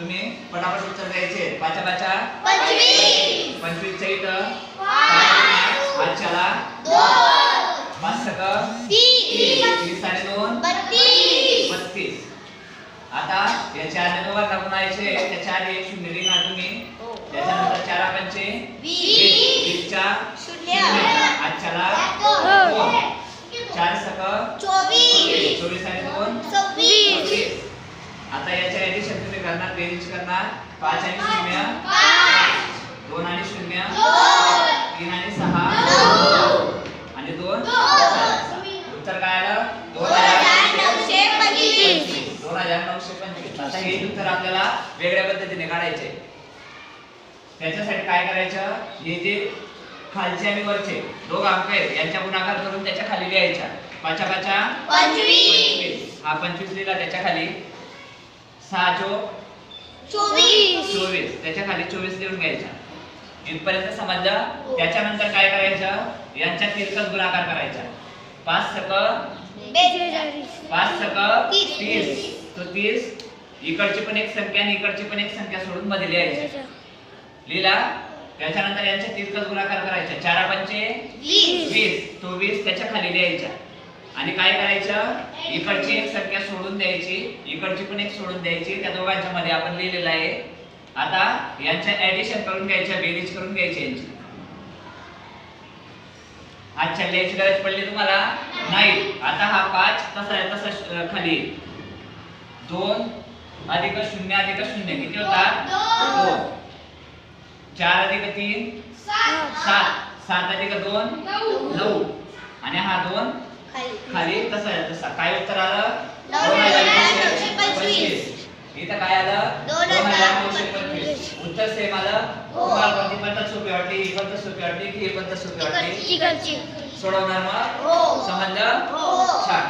तुम्ही पटापट उत्तर द्यायचे. पाचा पाचा. पंचवीस. पंचवीसच्या इथं. पाच. दोन. पाच सक तीस. तीस आणि दोन. बत्तीस. बत्तीस. आता याच्या आधी दोघांना टाकून यायचे. त्याच्या आधी एक शून्य लिहिणार तुम्ही. त्याच्यानंतर चार वीसच्या शून्य. आजच्याला दोन. चार सक चोवीस. चोवीस आणि दोन. सव्वीस. आता याच्या करणार बेरीज करणार. पाच आणि शून्य. दोन आणि शून्य. तीन आणि सहा. आणि दोन. उत्तर काय आलं? दोन दोन हजार नऊशे पंचवीस. दोन हजार नऊशे पंचवीस. आता हे उत्तर आपल्याला वेगळ्या पद्धतीने काढायचे. त्याच्यासाठी काय करायचं? हे जे खालचे आणि वरचे दोघ अंक आहेत यांच्या गुणाकार करून त्याच्याखाली लिहायच्या. पाचा पाचा. पंचवीस. हा पंचवीस लिहिला त्याच्याखाली. सहा चोवीस. चोवीस. त्याच्याखाली चोवीस लिहून घ्यायचा इथपर्यंत समजलं? त्याच्यानंतर काय करायचं? यांच्या तिरकस गुणाकार करायचा. पाच सक पाच सक तीस. तीस. तो तीस. इकडची पण एक संख्या आणि इकडची पण एक संख्या सोडून मध्ये लिहायची लिहिला? त्याच्यानंतर यांच्या तिरकस गुणाकार करायचा. चारा पंचे वीस. तो वीस त्याच्याखाली लिहायचा. आणि काय करायचं? इकडची एक संख्या सोडून द्यायची. इकडची पण एक सोडून द्यायची. त्या दोघांच्या मध्ये आपण लिहिलेलं आहे. आता यांच्या ऍडिशन करून घ्यायच्या बेरीज करून घ्यायची यांची. अच्छा लिहायची गरज पडली तुम्हाला? नाही. आता हा पाच तसा आहे तसा खाली. दोन अधिक शून्य अधिक शून्य. किती होता दोन. चार अधिक तीन? सात. सात अधिक दोन? नऊ. आणि हा दोन? खाली. तसा आहे तसा काय उत्तर आलं? दोन हजार नऊशे पंचवीस. इथं काय आलं? दोन हजार नऊशे पंचवीस. उत्तर सेम आलं? हो. तुम्हाला कोणती पद्धत सोपी वाटली ही पद्धत सोपी वाटली की ही पद्धत सोपी वाटली. तिकडची. सोडवणार मग? हो. समजलं? हो. छान.